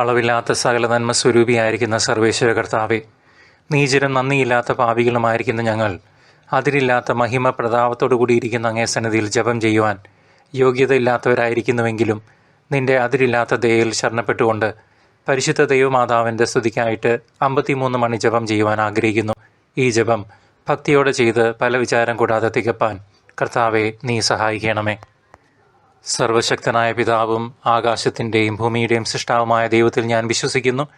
അളവില്ലാത്ത സകല നന്മ സ്വരൂപിയായിരിക്കുന്ന സർവേശ്വര കർത്താവെ നീചരും നന്ദിയില്ലാത്ത പാപികളുമായിരിക്കുന്ന ഞങ്ങൾ അതിരില്ലാത്ത മഹിമ പ്രതാപത്തോടു കൂടിയിരിക്കുന്ന അങ്ങേ സന്നിധിയിൽ ജപം ചെയ്യുവാൻ യോഗ്യതയില്ലാത്തവരായിരിക്കുന്നുവെങ്കിലും നിന്റെ അതിരില്ലാത്ത ദയയിൽ ശരണപ്പെട്ടുകൊണ്ട് പരിശുദ്ധ ദൈവമാതാവിന്റെ സ്തുതിക്കായിട്ട് അമ്പത്തിമൂന്ന് മണി ജപം ചെയ്യുവാൻ ആഗ്രഹിക്കുന്നു. ഈ ജപം ഭക്തിയോടെ ചെയ്ത് പല വിചാരം കൂടാതെ തികപ്പാൻ കർത്താവെ നീ സഹായിക്കണമേ. സർവശക്തനായ പിതാവും ആകാശത്തിന്റെയും ഭൂമിയുടെയും സൃഷ്ടാവുമായ ദൈവത്തിൽ ഞാൻ വിശ്വസിക്കുന്നു.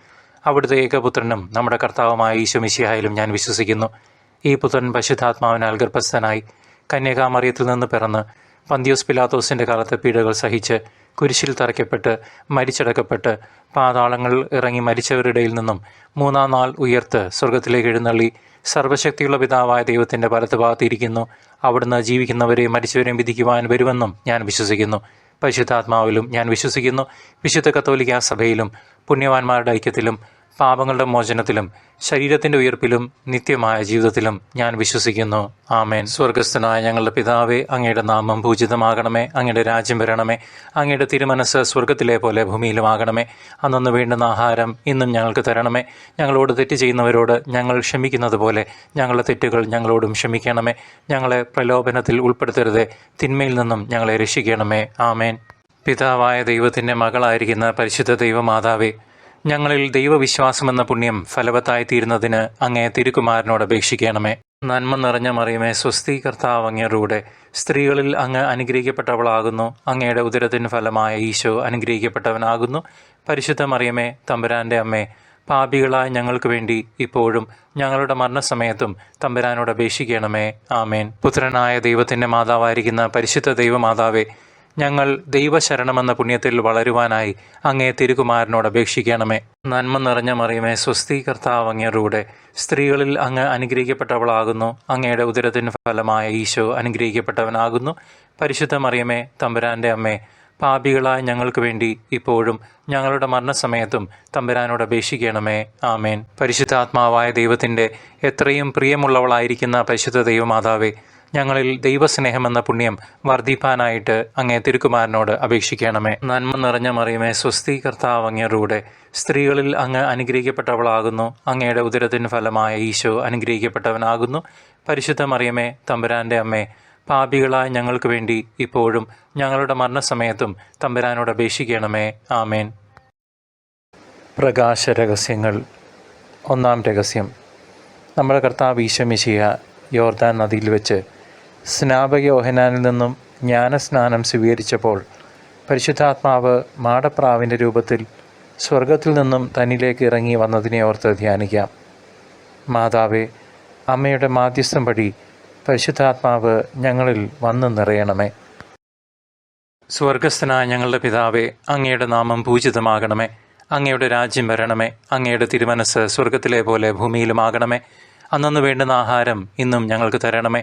അവിടുത്തെ ഏകപുത്രനും നമ്മുടെ കർത്താവുമായ ഈശോമിശിഹായാലും ഞാൻ വിശ്വസിക്കുന്നു. ഈ പുത്രൻ പശുദ്ധാത്മാവിനാൽ ഗർഭസ്ഥനായി കന്യകാമറിയത്തിൽ നിന്ന് പിറന്ന് പന്തിയോസ് പിലാത്തോസിന്റെ കാലത്ത് പീഡകൾ സഹിച്ച് കുരിശിൽ തറയ്ക്കപ്പെട്ട് മരിച്ചടക്കപ്പെട്ട് പാതാളങ്ങൾ ഇറങ്ങി മരിച്ചവരുടെയിൽ നിന്നും മൂന്നാം നാൾ ഉയർത്ത് സ്വർഗത്തിലേക്ക് എഴുന്നള്ളി സർവശക്തിയുള്ള പിതാവായ ദൈവത്തിന്റെ വലത്തുഭാഗത്തിരിക്കുന്നു അവിടുന്ന് ജീവിക്കുന്നവരെയും മരിച്ചവരെയും വിധിക്കുവാൻ വരുമെന്നും ഞാൻ വിശ്വസിക്കുന്നു. പരിശുദ്ധാത്മാവിലും ഞാൻ വിശ്വസിക്കുന്നു. വിശുദ്ധ കത്തോലിക്ക സഭയിലും പുണ്യവാന്മാരുടെ ഐക്യത്തിലും പാപങ്ങളുടെ മോചനത്തിലും ശരീരത്തിന്റെ ഉയർപ്പിലും നിത്യമായ ജീവിതത്തിലും ഞാൻ വിശ്വസിക്കുന്നു. ആമേൻ. സ്വർഗസ്ഥനായ ഞങ്ങളുടെ പിതാവേ അങ്ങയുടെ നാമം പൂജിതമാകണമേ. അങ്ങയുടെ രാജ്യം വരണമേ. അങ്ങയുടെ തിരുമനസ് സ്വർഗത്തിലെ പോലെ ഭൂമിയിലുമാകണമേ. അന്നു വേണ്ടുന്ന ആഹാരം ഇന്നും ഞങ്ങൾക്ക് തരണമേ. ഞങ്ങളോട് തെറ്റ് ചെയ്യുന്നവരോട് ഞങ്ങൾ ക്ഷമിക്കുന്നത് പോലെ ഞങ്ങളുടെ തെറ്റുകൾ ഞങ്ങളോടും ക്ഷമിക്കണമേ. ഞങ്ങളെ പ്രലോഭനത്തിൽ ഉൾപ്പെടുത്തരുത്. തിന്മയിൽ നിന്നും ഞങ്ങളെ രക്ഷിക്കണമേ. ആമേൻ. പിതാവായ ദൈവത്തിന്റെ മകളായിരിക്കുന്ന പരിശുദ്ധ ദൈവമാതാവേ ഞങ്ങളിൽ ദൈവവിശ്വാസമെന്ന പുണ്യം ഫലവത്തായി തീരുന്നതിന് അങ്ങേ തിരുക്കുമാരനോട് അപേക്ഷിക്കണമേ. നന്മ നിറഞ്ഞ മറിയമേ സ്വസ്തി കർത്താവ് സ്ത്രീകളിൽ അങ്ങ് അനുഗ്രഹിക്കപ്പെട്ടവളാകുന്നു. അങ്ങയുടെ ഉദരത്തിന് ഫലമായ ഈശോ അനുഗ്രഹിക്കപ്പെട്ടവനാകുന്നു. പരിശുദ്ധ മറിയമേ തമ്പുരാന്റെ അമ്മേ പാപികളായ ഞങ്ങൾക്ക് വേണ്ടി ഇപ്പോഴും ഞങ്ങളുടെ മരണസമയത്തും തമ്പുരാനോട് അപേക്ഷിക്കണമേ. ആമേൻ. പുത്രനായ ദൈവത്തിന്റെ മാതാവായിരിക്കുന്ന പരിശുദ്ധ ദൈവമാതാവേ ഞങ്ങൾ ദൈവശരണമെന്ന പുണ്യത്തിൽ വളരുവാനായി അങ്ങേ തിരുകുമാരനോട് അപേക്ഷിക്കണമേ. നന്മ നിറഞ്ഞ മറിയമേ സ്വസ്തി കർത്താവ് സ്ത്രീകളിൽ അങ്ങ് അനുഗ്രഹിക്കപ്പെട്ടവളാകുന്നു. അങ്ങയുടെ ഉദരത്തിന് ഫലമായ ഈശോ അനുഗ്രഹിക്കപ്പെട്ടവനാകുന്നു. പരിശുദ്ധ മറിയമേ തമ്പുരാന്റെ അമ്മേ പാപികളായ ഞങ്ങൾക്ക് വേണ്ടി ഇപ്പോഴും ഞങ്ങളുടെ മരണസമയത്തും തമ്പുരാനോട് അപേക്ഷിക്കണമേ. ആമേൻ. പരിശുദ്ധാത്മാവായ ദൈവത്തിന്റെ എത്രയും പ്രിയമുള്ളവളായിരിക്കുന്ന പരിശുദ്ധ ദൈവമാതാവേ ഞങ്ങളിൽ ദൈവസ്നേഹം എന്ന പുണ്യം വർദ്ധിപ്പാനായിട്ട് അങ്ങേ തിരുക്കുമാരനോട് അപേക്ഷിക്കണമേ. നന്മ നിറഞ്ഞ മറിയമേ സ്വസ്തി കർത്താവ് അങ്ങയുടെ സ്ത്രീകളിൽ അങ്ങ് അനുഗ്രഹിക്കപ്പെട്ടവളാകുന്നു. അങ്ങയുടെ ഉദരത്തിന് ഫലമായ ഈശോ അനുഗ്രഹിക്കപ്പെട്ടവനാകുന്നു. പരിശുദ്ധ മറിയമേ തമ്പുരാന്റെ അമ്മേ പാപികളായ ഞങ്ങൾക്ക് വേണ്ടി ഇപ്പോഴും ഞങ്ങളുടെ മരണസമയത്തും തമ്പുരാനോട് അപേക്ഷിക്കണമേ. ആമേൻ. പ്രകാശ രഹസ്യങ്ങൾ ഒന്നാം രഹസ്യം. നമ്മുടെ കർത്താവ് ഈശമിശിയ യോർദാൻ നദിയിൽ വെച്ച് സ്നാപക യോഹനാനിൽ നിന്നും ജ്ഞാനസ്നാനം സ്വീകരിച്ചപ്പോൾ പരിശുദ്ധാത്മാവ് മാടപ്രാവിന്റെ രൂപത്തിൽ സ്വർഗത്തിൽ നിന്നും തന്നിലേക്ക് ഇറങ്ങി വന്നതിനെ ഓർത്ത് ധ്യാനിക്കാം. മാതാവേ അമ്മയുടെ മാധ്യസ്ഥം വഴി പരിശുദ്ധാത്മാവ് ഞങ്ങളിൽ വന്നു നിറയണമേ. സ്വർഗസ്ഥനായ ഞങ്ങളുടെ പിതാവേ അങ്ങയുടെ നാമം പൂജിതമാകണമേ. അങ്ങയുടെ രാജ്യം വരണമേ. അങ്ങയുടെ തിരുമനസ് സ്വർഗത്തിലെ പോലെ ഭൂമിയിലുമാകണമേ. അന്നു വേണ്ടുന്ന ആഹാരം ഇന്നും ഞങ്ങൾക്ക് തരണമേ.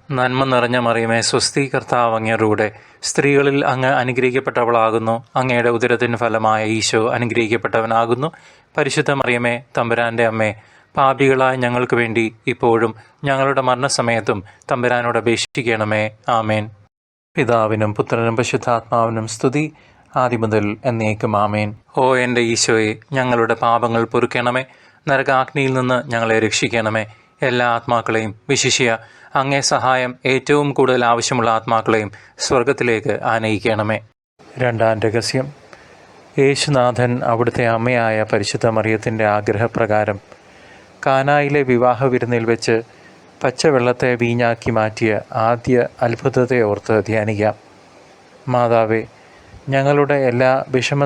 നന്മ നിറഞ്ഞ മറിയമേ സ്വസ്തി കർത്താവ് അങ്ങേരുടെ. സ്ത്രീകളിൽ അങ്ങ് അനുഗ്രഹിക്കപ്പെട്ടവളാകുന്നു. അങ്ങയുടെ ഉദരത്തിന് ഫലമായ ഈശോ അനുഗ്രഹിക്കപ്പെട്ടവനാകുന്നു. പരിശുദ്ധ മറിയമേ തമ്പുരാന്റെ അമ്മേ പാപികളായ ഞങ്ങൾക്ക് വേണ്ടി ഇപ്പോഴും ഞങ്ങളുടെ മരണസമയത്തും തമ്പുരാനോട് അപേക്ഷിക്കണമേ. ആമേൻ. പിതാവിനും പുത്രനും പരിശുദ്ധാത്മാവിനും സ്തുതി. ആദ്യം മുതൽ എന്നേക്കും ആമേൻ. ഓ എന്റെ ഈശോയെ ഞങ്ങളുടെ പാപങ്ങൾ പൊറുക്കണമേ. നരകാഗ്നിയിൽ നിന്ന് ഞങ്ങളെ രക്ഷിക്കണമേ. എല്ലാ ആത്മാക്കളെയും വിശിഷ്യ അങ്ങേ സഹായം ഏറ്റവും കൂടുതൽ ആവശ്യമുള്ള ആത്മാക്കളെയും സ്വർഗത്തിലേക്ക് ആനയിക്കണമേ. രണ്ടാം രഹസ്യം. യേശുനാഥൻ അവിടുത്തെ അമ്മയായ പരിശുദ്ധ മറിയത്തിന്റെ ആഗ്രഹപ്രകാരം കാനായിലെ വിവാഹ വിരുന്നിൽ വെച്ച് പച്ചവെള്ളത്തെ വീഞ്ഞാക്കി മാറ്റിയ ആദ്യ അത്ഭുതത്തെ ഓർത്ത് ധ്യാനിക്കാം. മാതാവേ ഞങ്ങളുടെ എല്ലാ വിഷമ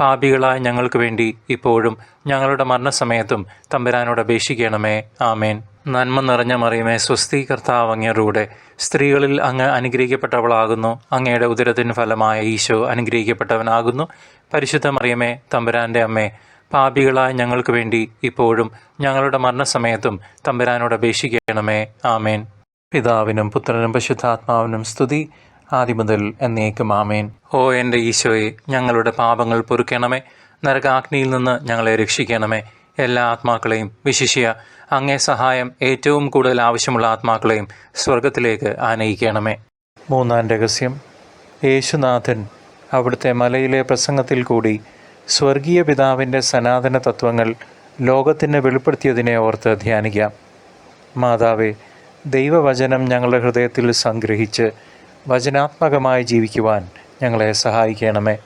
പാപികളായ ഞങ്ങൾക്ക് വേണ്ടി ഇപ്പോഴും ഞങ്ങളുടെ മരണസമയത്തും തമ്പുരാനോട് അപേക്ഷിക്കണമേ. ആമേൻ. നന്മ നിറഞ്ഞ മറിയമേ സ്വസ്തി കർത്താവ് അങ്ങേറൂടെ സ്ത്രീകളിൽ അങ്ങ് അനുഗ്രഹിക്കപ്പെട്ടവളാകുന്നു. അങ്ങയുടെ ഉദരത്തിന് ഫലമായ ഈശോ അനുഗ്രഹിക്കപ്പെട്ടവനാകുന്നു. പരിശുദ്ധ മറിയമേ തമ്പുരാന്റെ അമ്മേ പാപികളായ ഞങ്ങൾക്ക് വേണ്ടി ഇപ്പോഴും ഞങ്ങളുടെ മരണസമയത്തും തമ്പുരാനോട് അപേക്ഷിക്കണമേ. ആമേൻ. പിതാവിനും പുത്രനും പരിശുദ്ധാത്മാവിനും സ്തുതി. ആദ്യം മുതൽ എന്നേക്കും ആമേൻ. ഓ എന്റെ ഈശോയെ ഞങ്ങളുടെ പാപങ്ങൾ പൊറുക്കണമേ. നരകാഗ്നിയിൽ നിന്ന് ഞങ്ങളെ രക്ഷിക്കണമേ. എല്ലാ ആത്മാക്കളെയും വിശിഷ്യ അങ്ങേ സഹായം ഏറ്റവും കൂടുതൽ ആവശ്യമുള്ള ആത്മാക്കളെയും സ്വർഗത്തിലേക്ക് ആനയിക്കണമേ. മൂന്നാം രഹസ്യം. യേശുനാഥൻ അവിടുത്തെ മലയിലെ പ്രസംഗത്തിൽ കൂടി സ്വർഗീയ പിതാവിന്റെ സനാതന തത്വങ്ങൾ ലോകത്തിന് വെളിപ്പെടുത്തിയതിനെ ഓർത്ത് ധ്യാനിക്കാം. മാതാവേ ദൈവവചനം ഞങ്ങളുടെ ഹൃദയത്തിൽ സംഗ്രഹിച്ച് വചനാത്മകമായി ജീവിക്കുവാൻ ഞങ്ങളെ സഹായിക്കണമേ.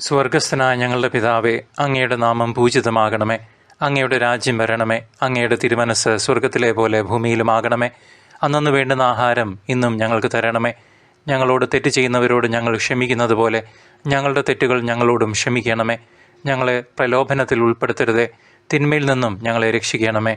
സ്വർഗസ്ഥനായ ഞങ്ങളുടെ പിതാവേ അങ്ങയുടെ നാമം പൂജിതമാകണമേ. അങ്ങയുടെ രാജ്യം വരണമേ. അങ്ങയുടെ തിരുമനസ് സ്വർഗത്തിലെ പോലെ ഭൂമിയിലുമാകണമേ. അന്നു വേണ്ടുന്ന ആഹാരം ഇന്നും ഞങ്ങൾക്ക് തരണമേ. ഞങ്ങളോട് തെറ്റ് ചെയ്യുന്നവരോട് ഞങ്ങൾ ക്ഷമിക്കുന്നത് പോലെ ഞങ്ങളുടെ തെറ്റുകൾ ഞങ്ങളോടും ക്ഷമിക്കണമേ. ഞങ്ങളെ പ്രലോഭനത്തിൽ ഉൾപ്പെടുത്തരുതേ. തിന്മയിൽ നിന്നും ഞങ്ങളെ രക്ഷിക്കണമേ.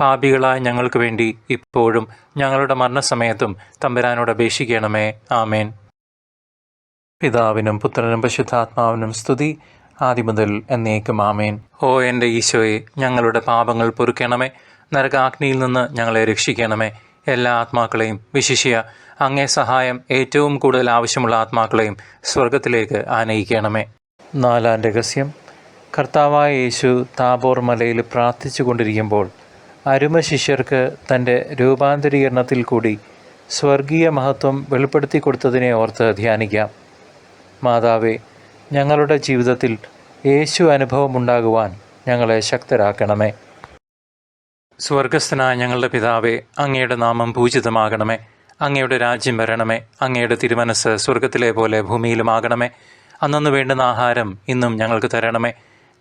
പാപികളായ ഞങ്ങൾക്ക് വേണ്ടി ഇപ്പോഴും ഞങ്ങളുടെ മരണസമയത്തും തമ്പുരാനോട് അപേക്ഷിക്കണമേ. ആമേൻ. പിതാവിനും പുത്രനും പരിശുദ്ധാത്മാവിനും സ്തുതി. ആദ്യ മുതൽ എന്നേക്കും ആമേൻ. ഓ എന്റെ ഈശോയെ ഞങ്ങളുടെ പാപങ്ങൾ പൊറുക്കണമേ. നരകാഗ്നിയിൽ നിന്ന് ഞങ്ങളെ രക്ഷിക്കണമേ. എല്ലാ ആത്മാക്കളെയും വിശിഷ്യ അങ്ങേ സഹായം ഏറ്റവും കൂടുതൽ ആവശ്യമുള്ള ആത്മാക്കളെയും സ്വർഗത്തിലേക്ക് ആനയിക്കണമേ. നാലാം രഹസ്യം. കർത്താവായ യേശു താബോർ മലയിൽ പ്രാർത്ഥിച്ചു കൊണ്ടിരിക്കുമ്പോൾ അരുമ ശിഷ്യർക്ക് തന്റെ രൂപാന്തരീകരണത്തിൽ കൂടി സ്വർഗീയ മഹത്വം വെളിപ്പെടുത്തി കൊടുത്തതിനെ ഓർത്ത് ധ്യാനിക്കാം. മാതാവേ ഞങ്ങളുടെ ജീവിതത്തിൽ യേശു അനുഭവമുണ്ടാകുവാൻ ഞങ്ങളെ ശക്തരാക്കണമേ. സ്വർഗസ്ഥനായ ഞങ്ങളുടെ പിതാവേ അങ്ങയുടെ നാമം പൂജിതമാകണമേ. അങ്ങയുടെ രാജ്യം വരണമേ. അങ്ങയുടെ തിരുമനസ് സ്വർഗത്തിലെ പോലെ ഭൂമിയിലുമാകണമേ. അന്നു വേണ്ടുന്ന ആഹാരം ഇന്നും ഞങ്ങൾക്ക് തരണമേ.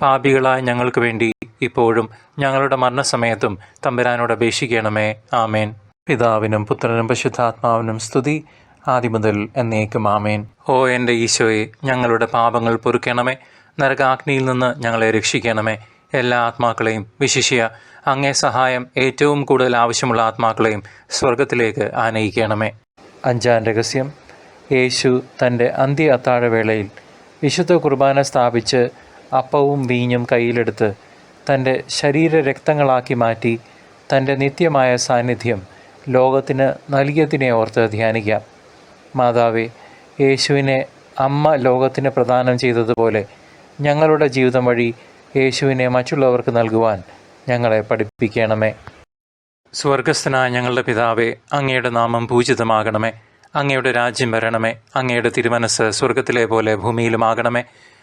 പാപികളായ ഞങ്ങൾക്ക് വേണ്ടി ഇപ്പോഴും ഞങ്ങളുടെ മരണസമയത്തും തമ്പുരാനോട് അപേക്ഷിക്കണമേ. ആമേൻ. പിതാവിനും പുത്രനും പശുദ്ധാത്മാവിനും സ്തുതി. ആദിമുതൽ മുതൽ എന്നേക്കും ആമേൻ. ഓ എന്റെ ഈശോയെ ഞങ്ങളുടെ പാപങ്ങൾ പൊറുക്കണമേ. നരകാഗ്നിയിൽ നിന്ന് ഞങ്ങളെ രക്ഷിക്കണമേ. എല്ലാ ആത്മാക്കളെയും വിശിഷ്യ അങ്ങേ സഹായം ഏറ്റവും കൂടുതൽ ആവശ്യമുള്ള ആത്മാക്കളെയും സ്വർഗത്തിലേക്ക് ആനയിക്കണമേ. അഞ്ചാം രഹസ്യം. യേശു തന്റെ അന്ത്യ അത്താഴവേളയിൽ വിശുദ്ധ കുർബാന സ്ഥാപിച്ച് അപ്പവും വീഞ്ഞും കയ്യിലെടുത്ത് തന്റെ ശരീര രക്തങ്ങളാക്കി മാറ്റി തന്റെ നിത്യമായ സാന്നിധ്യം ലോകത്തിന് നൽകിയതിനെ ഓർത്ത് ധ്യാനിക്കാം. മാതാവേ യേശുവിനെ അമ്മ ലോകത്തിന് പ്രദാനം ചെയ്തതുപോലെ ഞങ്ങളുടെ ജീവിതം വഴി യേശുവിനെ മറ്റുള്ളവർക്ക് നൽകുവാൻ ഞങ്ങളെ പഠിപ്പിക്കണമേ. സ്വർഗസ്ഥനായ ഞങ്ങളുടെ പിതാവേ അങ്ങയുടെ നാമം പൂജിതമാകണമേ. അങ്ങയുടെ രാജ്യം വരണമേ. അങ്ങയുടെ തിരുമനസ് സ്വർഗത്തിലെ പോലെ ഭൂമിയിലുമാകണമേ.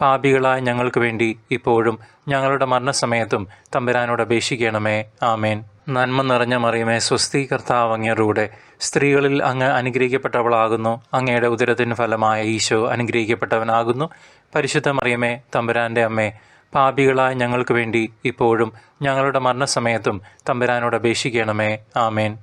പാപികളായ ഞങ്ങൾക്ക് വേണ്ടി ഇപ്പോഴും ഞങ്ങളുടെ മരണസമയത്തും തമ്പുരാനോട് അപേക്ഷിക്കണമേ. ആമേൻ. നന്മ നിറഞ്ഞ മറിയമേ സ്വസ്തി കർത്താവ് അങ്ങയുടെ സ്ത്രീകളിൽ അങ്ങ് അനുഗ്രഹിക്കപ്പെട്ടവളാകുന്നു. അങ്ങയുടെ ഉദരത്തിന് ഫലമായ ഈശോ അനുഗ്രഹിക്കപ്പെട്ടവനാകുന്നു. പരിശുദ്ധ മറിയമേ തമ്പുരാന്റെ അമ്മേ പാപികളായ ഞങ്ങൾക്ക് വേണ്ടി ഇപ്പോഴും ഞങ്ങളുടെ മരണസമയത്തും തമ്പുരാനോട് അപേക്ഷിക്കണമേ. ആമേൻ.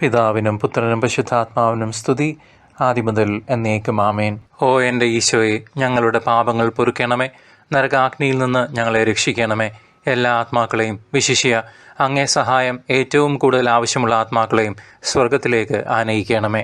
പിതാവിനും പുത്രനും പരിശുദ്ധാത്മാവിനും സ്തുതി. ആദ്യം മുതൽ എന്നേക്കും ആമേൻ. ഓ എന്റെ ഈശോയെ ഞങ്ങളുടെ പാപങ്ങൾ പൊറുക്കണമേ. നരകാഗ്നിയിൽ നിന്ന് ഞങ്ങളെ രക്ഷിക്കണമേ. എല്ലാ ആത്മാക്കളെയും വിശിഷ്യ അങ്ങേ സഹായം ഏറ്റവും കൂടുതൽ ആവശ്യമുള്ള ആത്മാക്കളെയും സ്വർഗത്തിലേക്ക് ആനയിക്കണമേ.